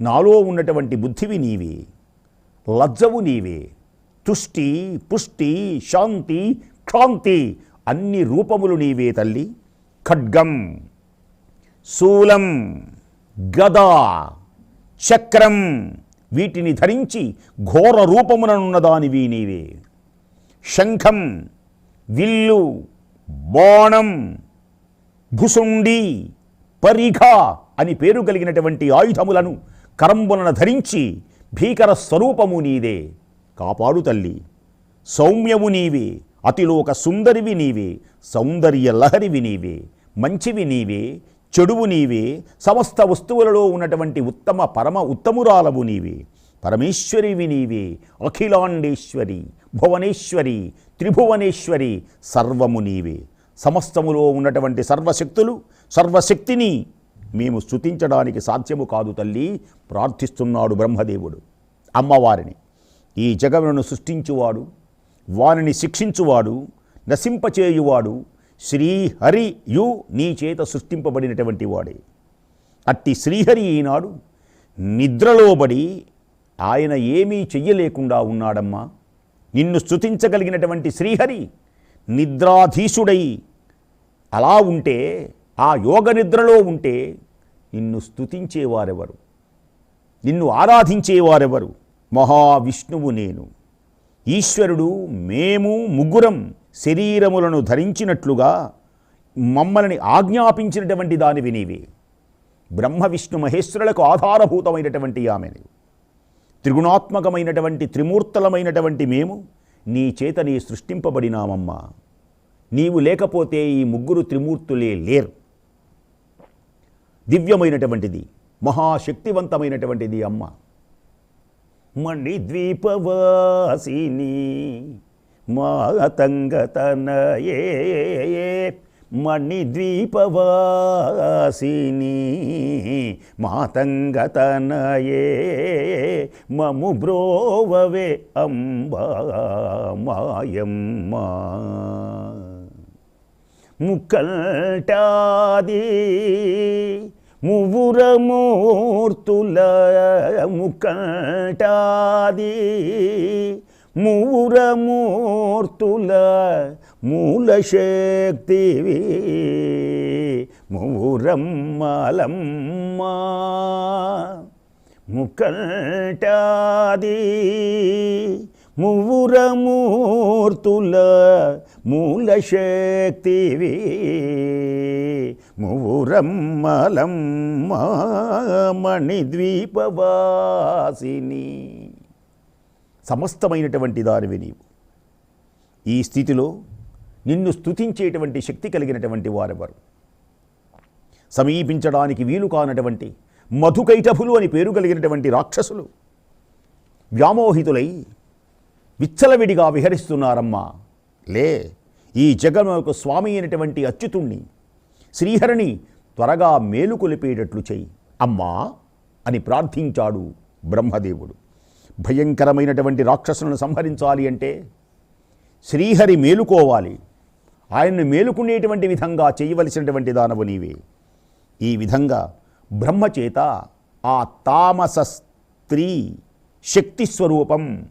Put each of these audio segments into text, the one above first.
నాలో ఉన్నటువంటి బుద్ధివి నీవే లజ్జవు నీవే తుష్టి పుష్టి శాంతి క్షాంతి అన్ని రూపములు నీవే తల్లి. ఖడ్గం శూలం గద చక్రం వీటిని ధరించి ఘోర రూపముననున్నదానివి నీవే. శంఖం విల్లు బాణం భుసుండి పరిఘ అని పేరు కలిగినటువంటి ఆయుధములను కరంబులను ధరించి భీకర స్వరూపము నీదే కాపాడు తల్లి. సౌమ్యము నీవే. అతిలోక సుందరివి నీవే. సౌందర్య లహరివి నీవే. మంచివి నీవే. చెడువు నీవే. సమస్త వస్తువులలో ఉన్నటువంటి ఉత్తమ పరమ ఉత్తమురాలవు నీవే. పరమేశ్వరివి నీవే. అఖిలాండేశ్వరి భువనేశ్వరి త్రిభువనేశ్వరి సర్వము నీవే. సమస్తములో ఉన్నటువంటి సర్వశక్తులు సర్వశక్తిని మేము స్తుతించడానికి సాధ్యము కాదు తల్లి ప్రార్థిస్తున్నాడు బ్రహ్మదేవుడు అమ్మవారిని. ఈ జగమును సృష్టించువాడు వానిని శిక్షించువాడు నశింపచేయువాడు శ్రీహరి యు నీ చేత సృష్టింపబడినటువంటి వాడే. అట్టి శ్రీహరి ఈనాడు నిద్రలోబడి ఆయన ఏమీ చెయ్యలేకుండా ఉన్నాడమ్మా. నిన్ను స్తుతించగలిగినటువంటి శ్రీహరి నిద్రాధీశుడై అలా ఉంటే ఆ యోగ నిద్రలో ఉంటే నిన్ను స్తుతించేవారెవరు? నిన్ను ఆరాధించేవారెవరు? మహావిష్ణువు నేను. ఈశ్వరుడు మేము ముగ్గురం శరీరములను ధరించినట్లుగా మమ్మల్ని ఆజ్ఞాపించినటువంటి దానివి నీవే. బ్రహ్మ విష్ణు మహేశ్వరులకు ఆధారభూతమైనటువంటి ఆమెను త్రిగుణాత్మకమైనటువంటి త్రిమూర్తలమైనటువంటి మేము నీ చేత నీ సృష్టింపబడినామమ్మా. నీవు లేకపోతే ఈ ముగ్గురు త్రిమూర్తులే లేరు. దివ్యమైనటువంటిది మహాశక్తివంతమైనటువంటిది అమ్మ. మణిద్వీపవాసిని మాతంగతనయే మణిద్వీపవాసిని మాతంగతనయే మము బ్రోవవే అంబా మాయమ్మ. ముక్కల్టాది మువురమూర్తుల ముక్కల్టాది మూరమూర్తుల మూలశక్తివి మూరమ్మలమ్మా ముక్కల్టాది మువురమూర్తుల మూలశక్తివి మువురమ్మలమ్మా మణిద్వీపవాసిని. సమస్తమైనటువంటి దానివి నీవు. ఈ స్థితిలో నిన్ను స్తుతించేటువంటి శక్తి కలిగినటువంటి వారెవరు? సమీపించడానికి వీలు కానటువంటి మధుకైటభులు అని పేరు కలిగినటువంటి రాక్షసులు వ్యామోహితులై విచ్చలవిడిగా విహరిస్తున్నారమ్మా. లే ఈ జగమునకు స్వామి అయినటువంటి అచ్యుతుణ్ణి శ్రీహరిని త్వరగా మేలుకొలిపేటట్లు చెయ్యి అమ్మా! అని ప్రార్థించాడు బ్రహ్మదేవుడు. భయంకరమైనటువంటి రాక్షసులను సంహరించాలి అంటే శ్రీహరి మేలుకోవాలి. ఆయన్ను మేలుకునేటువంటి విధంగా చేయవలసినటువంటి దానవు నీవే. ఈ విధంగా బ్రహ్మచేత ఆ తామస స్త్రీ శక్తి స్వరూపం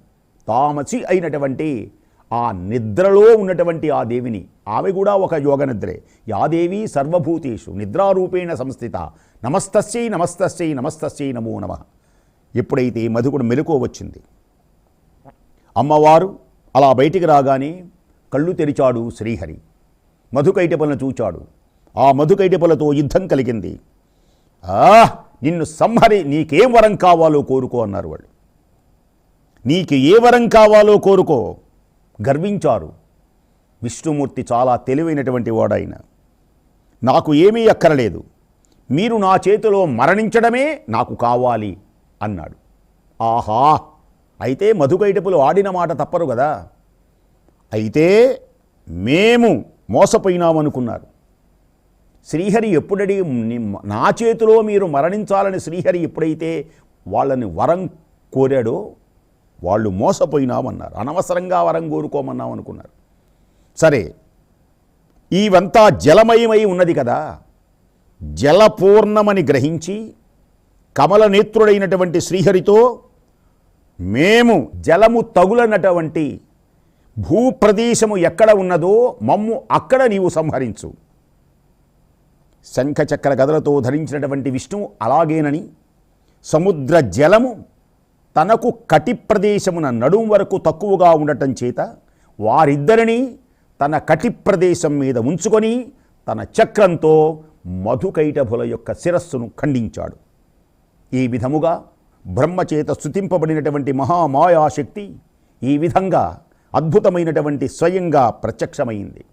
తామసి అయినటువంటి ఆ నిద్రలో ఉన్నటువంటి ఆ దేవిని ఆమె కూడా ఒక యోగ నిద్రే యాదేవి సర్వభూతేషు నిద్రారూపేణ సంస్థిత నమస్తస్యై నమస్తస్యై నమస్తస్యై నమో నమ. ఎప్పుడైతే మధుకుడు మెలకువ వచ్చింది అమ్మవారు అలా బయటికి రాగానే కళ్ళు తెరిచాడు శ్రీహరి. మధుకైటపలను చూచాడు. ఆ మధుకైటపలతో యుద్ధం కలిగింది. ఆ నిన్ను సంహరి నీకేం వరం కావాలో కోరుకో అన్నారు వాళ్ళు. నీకు ఏ వరం కావాలో కోరుకో. గర్వించారు. విష్ణుమూర్తి చాలా తెలివైనటువంటి వాడాయన నాకు ఏమీ అక్కరలేదు. మీరు నా చేతిలో మరణించడమే నాకు కావాలి అన్నాడు. ఆహా! అయితే మధుకైటపులు ఆడిన మాట తప్పరు కదా అయితే మేము మోసపోయినామనుకున్నారు. శ్రీహరి ఎప్పుడడి నా చేతిలో మీరు మరణించాలని శ్రీహరి ఎప్పుడైతే వాళ్ళని వరం కోరాడో వాళ్ళు మోసపోయినామన్నారు. అనవసరంగా వరం కోరుకోమన్నాం అనుకున్నారు. సరే ఇవంతా జలమయమై ఉన్నది కదా. జలపూర్ణమని గ్రహించి కమల నేత్రుడైనటువంటి శ్రీహరితో మేము జలము తగులనటువంటి భూప్రదేశము ఎక్కడ ఉన్నదో మమ్ము అక్కడ నీవు సంహరించు. శంఖచక్ర గదలతో ధరించినటువంటి విష్ణువు అలాగేనని సముద్ర జలము తనకు కటి ప్రదేశమున నడుం వరకు తక్కువగా ఉండటం చేత వారిద్దరిని తన కటి ప్రదేశం మీద ఉంచుకొని తన చక్రంతో మధుకైటభుల యొక్క శిరస్సును ఖండించాడు. ఈ విధముగా బ్రహ్మచేత స్థుతింపబడినటువంటి మహామాయాశక్తి ఈ విధంగా అద్భుతమైనటువంటి స్వయంగా ప్రత్యక్షమైంది.